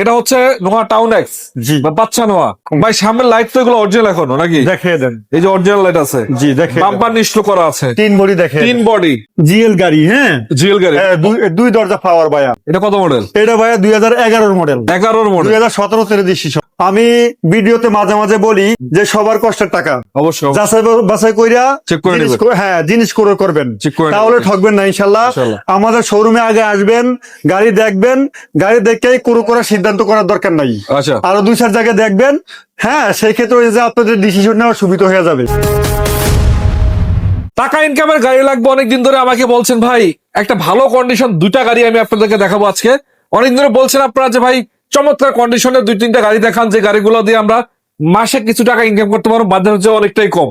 এটা হচ্ছে নোয়া টাউন এক্স জি। বাচ্চা নোয়া। ভাই সামনের লাইট তো এগুলো অরিজিনাল এখনও নাকি? দেখিয়ে দেন। এই যে অরিজিনাল লাইট আছে। জি দেখে। বাম্পার নিশ্চল করা আছে। তিন বডি দেখে তিন বডি। জিএল গাড়ি হ্যাঁ? জিএল গাড়ি। হ্যাঁ, দুই- দরজা পাওয়ার ভাইয়া। এটা কত মডেল এটা ভাইয়া দুই হাজার এগারোর মডেল এগারোর মডেল দুই হাজার সতেরো তেরো ডিসিশন আমি ভিডিওতে মাঝে মাঝে বলি যে সবার কষ্টের টাকা। অবশ্যই যাচাই বাছাই কইরা জিনিস হ্যাঁ জিনিস করে করবেন। তাহলে ঠকবেন না ইনশাল্লাহ। আমাদের শোরুমে আগে আসবেন গাড়ি দেখবেন গাড়ি দেখেই কুরু করার সিদ্ধান্ত করার দরকার নাই। আচ্ছা। আরও দুই চার জায়গায় দেখবেন। হ্যাঁ সেই ক্ষেত্রে যে আপনাদের ডিসিশন নেওয়ার সুবিধা হয়ে যাবে। টাকা ইনকামের গাড়ি লাগবে অনেকদিন ধরে আমাকে বলছেন ভাই একটা ভালো কন্ডিশন দুইটা গাড়ি আমি আপনাদেরকে দেখাবো আজকে। অনেকদিন ধরে বলছেন আপনারা যে ভাই চমৎকার কন্ডিশনে দুই তিনটা গাড়ি দেখান, যে গাড়িগুলো দিয়ে আমরা মাসে কিছু টাকা ইনকাম করতে পারব বাজার হচ্ছে অনেকটাই কম।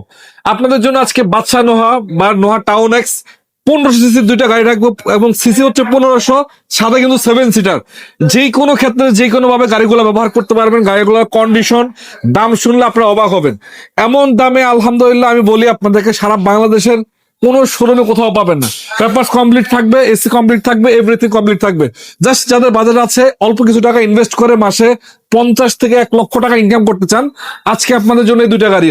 আপনাদের জন্য আজকে বাচ্চা নোহা বা নোহা টাউন এক্স পনেরোশো সিসির দুইটা গাড়ি রাখব, এবং সিসি হচ্ছে পনেরোশো, সাদা কিন্তু সেভেন সিটার যে কোনো ক্ষেত্রে যে কোনো ভাবে গাড়িগুলো ব্যবহার করতে পারবেন, গাড়িগুলোর কন্ডিশন দাম শুনলে আপনারা অবাক হবেন। এমন দামে, আলহামদুলিল্লাহ, আমি বলি আপনাদেরকে, সারা বাংলাদেশের কোন শোরুমে কোথাও পাবেন না। পেপারস কমপ্লিট থাকবে এসি কমপ্লিট থাকবে এভরিথিং কমপ্লিট থাকবে। জাস্ট যাদের বাজারে আছে অল্প কিছু টাকা ইনভেস্ট করে মাসে পঞ্চাশ থেকে এক লক্ষ টাকা ইনকাম করতে চান আজকে আপনাদের জন্য এই দুইটা গাড়ি।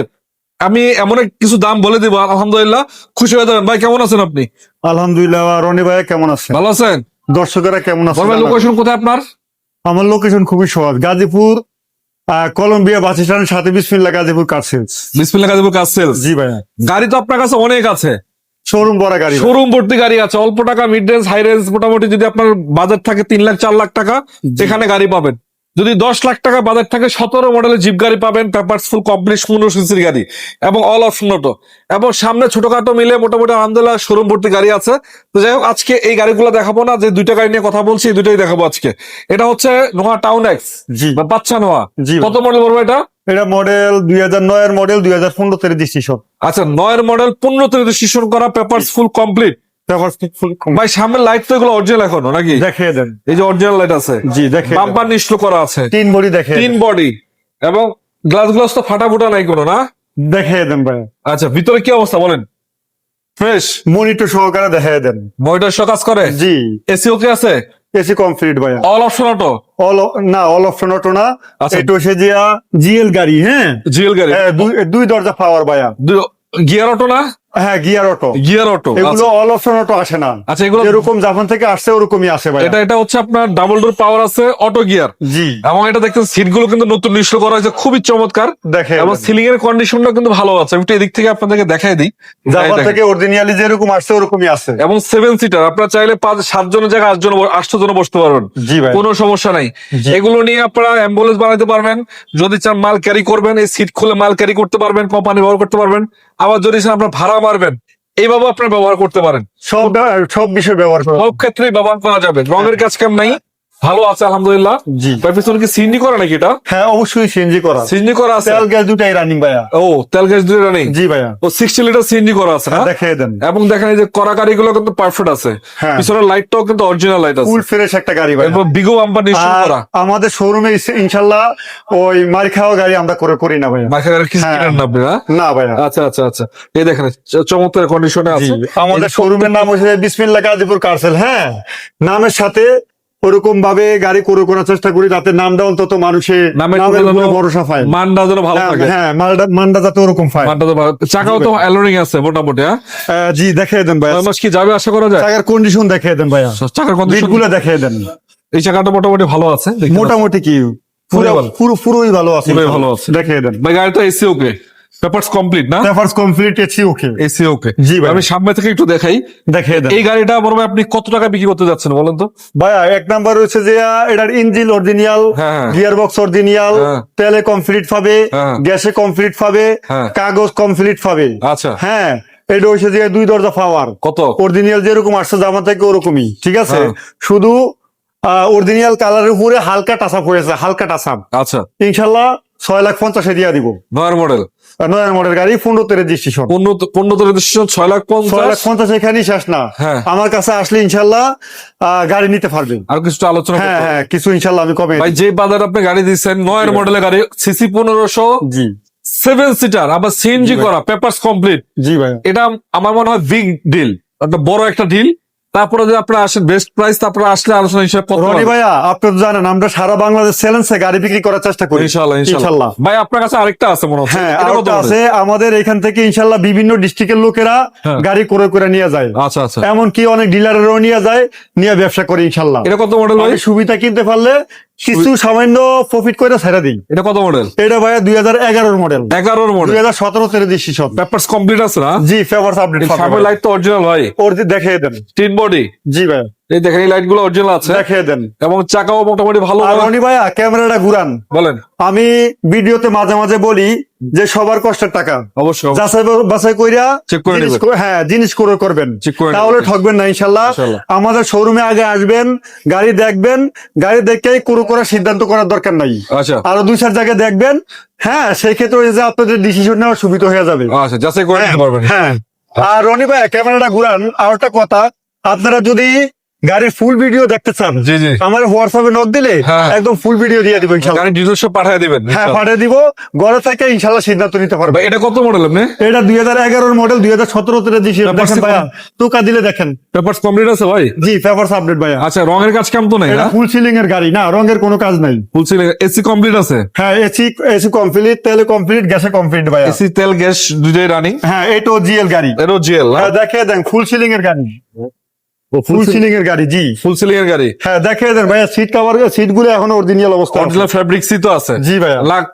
আমি এমন এক কিছু দাম বলে দিব আলহামদুলিল্লাহ খুশি হয়ে যাবেন। ভাই কেমন আছেন আপনি? আলহামদুলিল্লাহ রনি ভাই কেমন আছেন? ভালো আছেন? দর্শকেরা কেমন আছেন? লোকেশন কোথায় আপনার? আমার লোকেশন খুবই সহজ গাজীপুর কলম্বিয়া বাস স্ট্যান্ডের সাথে বিসমিল্লা গাজীপুর কার সেলস বিসমিল্লাহ গাজীপুর সেলস জি ভাইয়া। গাড়ি তো আপনার কাছে অনেক আছে। শোরুম বড় গাড়ি শোরুম ভর্তি গাড়ি আছে। অল্প টাকা মিড রেঞ্জ হাই রেঞ্জ মোটামুটি যদি আপনার বাজার থাকে তিন লাখ চার লাখ টাকা এখানে গাড়ি পাবেন। যদি দশ লাখ টাকা বাজার থাকে সতেরো মডেলের জিপ গাড়ি পাবেন পেপারস ফুল কমপ্লিট পনেরো সিসির গাড়ি এবং অল অপশন অটো এবং সামনে ছোটখাটো মিলে মোটামুটি আলহামদুলিল্লাহ শোরুম ভর্তি গাড়ি আছে। তো যাই হোক আজকে এই গাড়িগুলো দেখাবো না যে দুইটা গাড়ি নিয়ে কথা বলছি এই দুইটাই দেখাবো আজকে। এটা হচ্ছে নোয়া টাউন এক্স জি। বা বাচ্চা নোয়া কত মডেল বলব এটা? এটা মডেল দুই হাজার নয়ের মডেল দুই হাজার পনেরো তেরো ডিসিশন আচ্ছা নয়ের মডেল পনেরো থেকে রেজিস্ট্রেশন করা পেপারস ফুল কমপ্লিট ভাই সামনের লাইট তো এগুলো অরিজিনাল এখনও নাকি? দেখিয়ে দেন। এই যে অরিজিনাল লাইট আছে। জি দেখে বাম্পার নিশ্চল করা আছে। তিন বডি দেখে তিন বডি এবং গ্লাস গ্লাস তো ফাটা ফুটা নাই কোনো না? দেখিয়ে দেন ভাই। আচ্ছা ভিতরে কি অবস্থা বলেন? ফ্রেশ মনিটর সহকারে দেখিয়ে দেন। মনিটর শো কাজ করে? জি। এসি ওকে আছে? এসি কমপ্লিট ভাইয়া। অল অপশন অটো অল না অল অপশন অটো না। আচ্ছা। এটা হচ্ছে যে জিএল গাড়ি হ্যাঁ? জিএল গাড়ি। হ্যাঁ, দুই- দুই দরজা পাওয়ার ভাইয়া। গিয়ার অটো না? হ্যাঁ গিয়ার অটো গিয়ার অটো এগুলো অল অপশন অটো আসে না। আচ্ছা এগুলো যেরকম জাপান থেকে আসছে ওরকমই আসে ভাই এটা এটা হচ্ছে আপনার ডাবল ডোর পাওয়ার আছে অটো গিয়ার জি। এবং এটা সিটগুলো কিন্তু নতুন করা হয়েছে খুবই চমৎকার। দেখে এবং সিলিং এর কন্ডিশনটা কিন্তু ভালো আছে। আমি একটু এদিক থেকে আপনাদেরকে দেখাই দিই। জাপান থেকে অরিজিনালি যেরকম আসছে ওরকমই আছে এবং সেভেন সিটার আপনারা চাইলে পাঁচ সাত জনের জায়গায় আট জন আটশো জন বসতে পারবেন। জি ভাই। কোনো সমস্যা নাই। এগুলো নিয়ে আপনারা অ্যাম্বুলেন্স বানাতে পারবেন। যদি চান মাল ক্যারি করবেন এই সিট খুলে মাল ক্যারি করতে পারবেন কোম্পানি ব্যবহার করতে পারবেন। আবার যদি চান আপনার ভাড়া মারবেন এইভাবে আপনার ব্যবহার করতে পারেন। সব সব বিষয়ে ব্যবহার সব ক্ষেত্রেই ব্যবহার করা যাবে। রঙের কাজ কেম নাই ভালো আছে আলহামদুলিল্লাহ। জি। ভাই পিছনে কি সিন্ডি করা নাকি এটা? হ্যাঁ অবশ্যই সিএনজি করা সিন্ডি করা আছে? তেল গ্যাস দুটাই রানিং ভাইয়া। ও তেল গ্যাস দুটো নেই জি ভাইয়া। ও সিক্সটি লিটার সিন্ডি করা আছে না দেখিয়ে দেন। এবং দেখেন এই যে করাকারি গুলো কিন্তু পারফেক্ট আছে। হ্যাঁ। পিছনের লাইটটাও কিন্তু অরিজিনাল লাইট আছে। ফুল ফ্রেশ একটা গাড়ি ভাই এরপর বিগো বাম্পার নিশ্চয় করা। আমাদের শোরুমে ইনশাল্লাহ ওই মার খাওয়া গাড়ি আমরা করে করি না ভাইয়া। মাখা গাড়ি কিছু হ্যাঁ। কিনেন না আপনি না না ভাইয়া। আচ্ছা আচ্ছা আচ্ছা। এই দেখেন চমৎকার কন্ডিশনে আছে। আমাদের শোরুমের নাম হচ্ছে বিসমিল্লা গাজীপুর কারসেল হ্যাঁ? নামের সাথে ওরকম ভাবে গাড়ি করে করার চেষ্টা করি যাতে নামটা অন্তত মানুষের নামের নামের উপরে ভরসা পায়। মানটা যেন ভালো হ্যাঁ, থাকে। হ্যাঁ মালটা মানটা যাতে ওরকম পায়। মানটা তো ভালো চাকাও তো অ্যালোরিং আছে মোটামুটি হ্যাঁ? জি দেখিয়ে দেন ভাই মাস কি যাবে আশা করা যায়? চাকার কন্ডিশন দেখিয়ে দেন ভাইয়া। চাকার কন্ডিশন বিটগুলো দেখিয়ে দেন। এই চাকাটা মোটামুটি ভালো আছে মোটামুটি কি? পুরো পুরো পুরোই ভালো আছে। ভালো আছে। দেখিয়ে দেন। ভাই গাড়িটা এসি ওকে পেপারস কমপ্লিট না? Papers complete AC okay AC okay জি ভাই। আমি সামনে থেকে একটু দেখাই। দেন। এই গাড়িটা বড় ভাই আপনি কত টাকা বিক্রি করতে যাচ্ছেন বলেন তো? ভাইয়া এক নাম্বার হচ্ছে যে এটার engine original. Gear box original. তেলে কমপ্লিট পাবে হ্যাঁ। গ্যাসে কমপ্লিট পাবে হ্যাঁ। কাগজ কমপ্লিট পাবে। আচ্ছা। হ্যাঁ এটা হচ্ছে যে দুই দরজা পাওয়ার কত? অরিজিনাল যেরকম আসছে জামা থেকে ওরকমই ঠিক আছে? হ্যাঁ। শুধু অরিজিনাল কালারের উপরে হালকা টাচাপ হয়েছে হালকা টাচাপ আচ্ছা। ইনশাল্লাহ ছয় লাখ পঞ্চাশে দিয়ে দিব। নয়ের মডেল নয় মডেল গাড়ি পনেরোতে রেজিস্ট্রেশন পনেরো পনেরো তো রেজিস্ট্রেশন ছয় লাখ ছয় লাখ পঞ্চাশ এখানেই শেষ না। হ্যাঁ। আমার কাছে আসলে ইনশাল্লাহ গাড়ি নিতে পারবেন। আর কিছু আলোচনা হ্যাঁ হ্যাঁ কিছু ইনশাল্লাহ আমি কমে ভাই যে বাজার আপনি গাড়ি দিচ্ছেন নয়ের মডেলের গাড়ি সিসি পনেরোশো জি। সেভেন সিটার আবার সিএনজি করা পেপারস কমপ্লিট জি ভাই। এটা আমার মনে হয় বিগ ডিল বড় একটা ডিল তারপরে যদি আপনারা আসেন বেস্ট প্রাইস তারপরে আসলে আলোচনা হিসাব রনি। ভাইয়া আপনি তো জানেন আমরা সারা বাংলাদেশ চ্যালেঞ্জে গাড়ি বিক্রি করার চেষ্টা করি। ইনশাল্লাহ ইনশাল্লাহ ভাই আপনার কাছে আরেকটা আছে মনে হচ্ছে। হ্যাঁ আরেকটা আছে আমাদের এখান থেকে ইনশাল্লাহ বিভিন্ন ডিস্ট্রিক্টের লোকেরা হ্যাঁ। গাড়ি করে করে নিয়ে যায়। আচ্ছা আচ্ছা। এমন কি অনেক ডিলারেরও নিয়ে যায় নিয়ে ব্যবসা করে ইনশাল্লাহ এটা কত মডেল ভাই? সুবিধা কিনতে পারলে কিছু সামান্য প্রফিট করে ছেড়ে দিই। এটা কত মডেল এটা ভাইয়া দুই হাজার এগারোর মডেল এগারোর মডেল দুই হাজার সতেরো তেরো সব। পেপারস কমপ্লিট আছে না? জি ফেভার্স আপডেট সামনে লাইট তো অরিজিনাল ভাই। ওর দেখিয়ে দেন। তিন বডি জি ভাইয়া। এই দেখেন এই অরিজিনাল আছে। দেখিয়ে দেন। এবং চাকাও মোটামুটি ভালো আর রনি ভাইয়া ক্যামেরাটা ঘুরান। বলেন। আমি ভিডিওতে মাঝে মাঝে বলি যে সবার কষ্টের টাকা। অবশ্যই যাচাই বাছাই কইরা Check করে নেবেন। হ্যাঁ জিনিস করে করবেন। তাহলে ঠকবেন না ইনশাল্লাহ। আমাদের শোরুমে আগে আসবেন গাড়ি দেখবেন গাড়ি দেখে কুরু করার সিদ্ধান্ত করার দরকার নাই। আচ্ছা। আরও দুই চার জায়গায় দেখবেন হ্যাঁ সেই ক্ষেত্রে যে আপনাদের ডিসিশন নেওয়ার সুবিধা হয়ে যাবে। আচ্ছা যাচাই করে নিতে পারবেন। হ্যাঁ। আর রনি ভাই ক্যামেরাটা ঘুরান। আর একটা কথা আপনারা যদি গাড়ির ফুল ভিডিও দেখতে চান। জি জি। আমার হোয়াটসঅ্যাপে নোট দিলে হ্যাঁ। একদম ফুল ভিডিও দিয়ে দিব ইনশাল্লাহ। গাড়ি পাঠিয়ে দিবেন হ্যাঁ পাঠিয়ে দিব। ঘরে থেকে ইনশাল্লাহ সিদ্ধান্ত নিতে পারবে এটা কত মডেল আপনি? এটা দুই হাজার এগারোর মডেল দুই হাজার সতেরো তে দিছি দেখেন ভাইয়া টোকা দিলে দেখেন। পেপারস কমপ্লিট আছে ভাই? জি পেপারস আপডেট ভাইয়া। আচ্ছা রঙের কাজ কেমন তো নাই এটা ফুল সিলিং এর গাড়ি না রঙের কোনো কাজ নাই। ফুল সিলিং এসি কমপ্লিট আছে? হ্যাঁ এসি এসি কমপ্লিট তেলে কমপ্লিট গ্যাসে কমপ্লিট ভাইয়া। এসি তেল গ্যাস দুইটাই রানিং হ্যাঁ এটাও জিএল গাড়ি। এরও জিএল হ্যাঁ দেখে দেন ফুল সিলিং এর গাড়ি। ফুল সিলিং এর গাড়ি জি। ফুল সিলিং এর গাড়ি? হ্যাঁ দেন ভাইয়া সিট কভার সিটগুলো এখন অরিজিনাল অবস্থা আছে। তো জি ভাইয়া। লাগ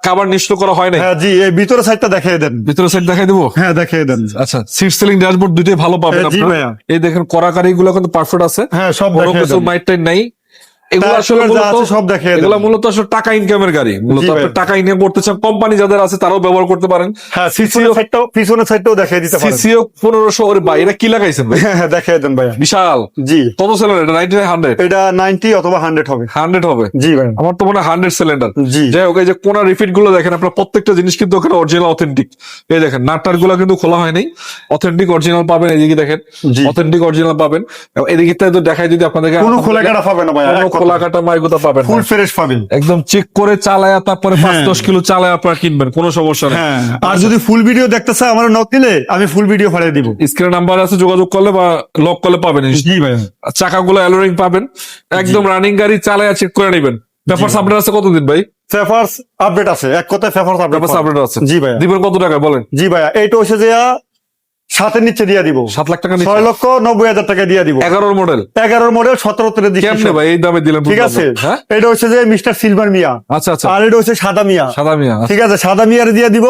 করা হয় হ্যাঁ জি এই ভিতরে সাইডটা দেখিয়ে দেন। ভিতরে সাইড দেখাই দেবো? হ্যাঁ দেখিয়ে দেন। আচ্ছা সিট সিলিং ড্যাশবোর্ড দুইটাই ভালো পাবেন হ্যাঁ, জি ভাইয়া। এই দেখেন করাকারি গুলো কিন্তু পারফেক্ট আছে। হ্যাঁ সব কোনো দেখিয়ে দেন। মাইট টাইট নাই। এগুলো তারপর আসলে যা মূলত আছে সব দেখিয়ে এগুলো মূলত আসলে টাকা ইনকামের গাড়ি। মূলত আপনি টাকা ইনকাম করতে চান কোম্পানি যাদের আছে তারাও ব্যবহার করতে পারেন। হ্যাঁ পিছনের সাইডটাও পিছনের সাইডটাও দেখিয়ে দিতে পারেন। সিসিও পনেরোশো ওর ভাই এটা কি লাগাইছেন ভাই? হ্যাঁ হ্যাঁ দেন ভাইয়া। বিশাল। জি। কত সিলিন্ডার এটা নাইনটি হান্ড্রেড এটা নাইনটি অথবা হান্ড্রেড হবে। হান্ড্রেড হবে? জি ভাই। আমার তো মনে হয় হান্ড্রেড সিলিন্ডার জি। যাই হোক এই যে কোনা রিফিটগুলো দেখেন আপনার প্রত্যেকটা জিনিস কিন্তু ওখানে অরিজিনাল অথেন্টিক এই দেখেন নাটটারগুলো কিন্তু খোলা হয়নি। অথেন্টিক অরিজিনাল পাবেন এদিকে দেখেন। অথেন্টিক অরিজিনাল পাবেন। এদিকে তো দেখাই যদি আপনাদের কোনো খোলা কাটা পাবে না খোলা কাটা মাইগুতা পাবেন ফুল ফ্রেশ পাবেন। একদম চেক করে চালায়া তারপরে পাঁচ হ্যাঁ। দশ কিলো চালায় আপনারা কিনবেন কোনো সমস্যা নেই। হ্যাঁ। আর যদি ফুল ভিডিও দেখতে চাই আমার নক দিলে আমি ফুল ভিডিও ফাড়িয়ে দিব। স্ক্রিন নাম্বার আছে যোগাযোগ করলে বা লক করলে পাবেন জি ভাইয়া চাকাগুলো অ্যালোরিং পাবেন। একদম রানিং গাড়ি চালায়া চেক করে নেবেন। ব্যাপার আপনার আছে কতদিন ভাই? ফেফার্স আপডেট আছে। এক কথায় ফেফার্স আপডেট আছে। জি ভাইয়া দিবেন কত টাকা বলেন। জি ভাইয়া এইটা হচ্ছে যে সাতের নিচে দিয়ে দিব। সাত লাখ টাকা ছয় লক্ষ নব্বই হাজার টাকা দিয়ে দিব। এগারোর মডেল এগারোর মডেল সতেরো তেরো কেমনে ভাই? এই দামে দিলেন ঠিক আছে? হ্যাঁ? এটা হচ্ছে যে মিস্টার সিলভার মিয়া। আচ্ছা আচ্ছা। আর এটা হচ্ছে সাদা মিয়া। সাদা মিয়া ঠিক আছে? সাদা মিয়ার দিয়ে দিব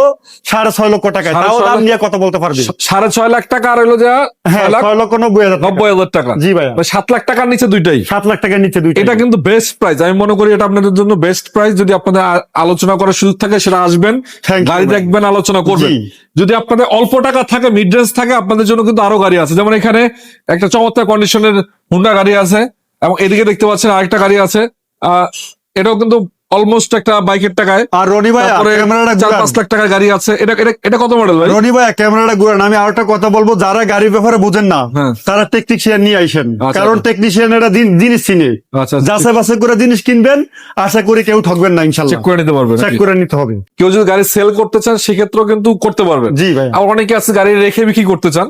সাড়ে ছয় লক্ষ টাকায়। তাও দাম নিয়ে কথা বলতে পারবি। সাড়ে ছয় লাখ টাকা আর হইল যা হ্যাঁ ছয় লক্ষ নব্বই হাজার নব্বই হাজার টাকা। জি মানে সাত লাখ টাকার নিচে দুইটাই। সাত লাখ টাকার নিচে দুইটা এটা কিন্তু বেস্ট প্রাইস আমি মনে করি এটা আপনাদের জন্য বেস্ট প্রাইস যদি আপনাদের আলোচনা করার সুযোগ থাকে সেটা আসবেন। গাড়ি ভাই। দেখবেন আলোচনা করবেন। যদি আপনাদের অল্প টাকা থাকে মিড রেঞ্জ থাকে, আপনাদের জন্য কিন্তু আরও গাড়ি আছে। যেমন এখানে একটা চমৎকার কন্ডিশনের হুন্ডা গাড়ি আছে এবং এদিকে দেখতে পাচ্ছেন আরেকটা গাড়ি আছে। এটাও কিন্তু অলমোস্ট একটা বাইকের টাকায়। আর রনি তারপরে ক্যামেরাটা চার পাঁচ লাখ টাকার গাড়ি আছে। এটা এটা কত মডেল ভাই? রনি ভাইয়া ক্যামেরাটা ঘুরান। আমি আর একটা কথা বলব যারা গাড়ির ব্যাপারে বোঝেন না হ্যাঁ। তারা টেকনিশিয়ান নিয়ে আইসেন। আচ্ছা, কারণ আচ্ছা। টেকনিশিয়ানেরা জিনিস চিনে। আচ্ছা যাচাই বাছাই করে জিনিস কিনবেন আশা করি কেউ ঠকবেন না চেক করে নিতে পারবেন চেক করে নিতে হবে। কেউ যদি গাড়ি সেল করতে চান সেক্ষেত্রেও কিন্তু করতে পারবেন। জি ভাই আর অনেকে আছে গাড়ি রেখে বিক্রি করতে চান।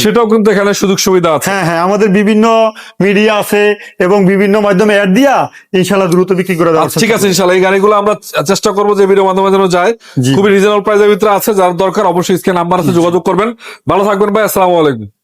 সেটাও কিন্তু এখানে সুযোগ সুবিধা আছে। হ্যাঁ হ্যাঁ আমাদের বিভিন্ন মিডিয়া আছে এবং বিভিন্ন মাধ্যমে অ্যাড দিয়া ইনশাল্লাহ দ্রুত বিক্রি করে আচ্ছা, ঠিক আছে ইনশাল্লাহ। এই গাড়িগুলো আমরা চেষ্টা করব যে ভিডিও মাধ্যমে যেন যায়। খুবই রিজনেবল প্রাইসের ভিতরে আছে যার দরকার অবশ্যই স্ক্রিন নাম্বার আছে যোগাযোগ করবেন। ভালো থাকবেন ভাই আসসালামু আলাইকুম।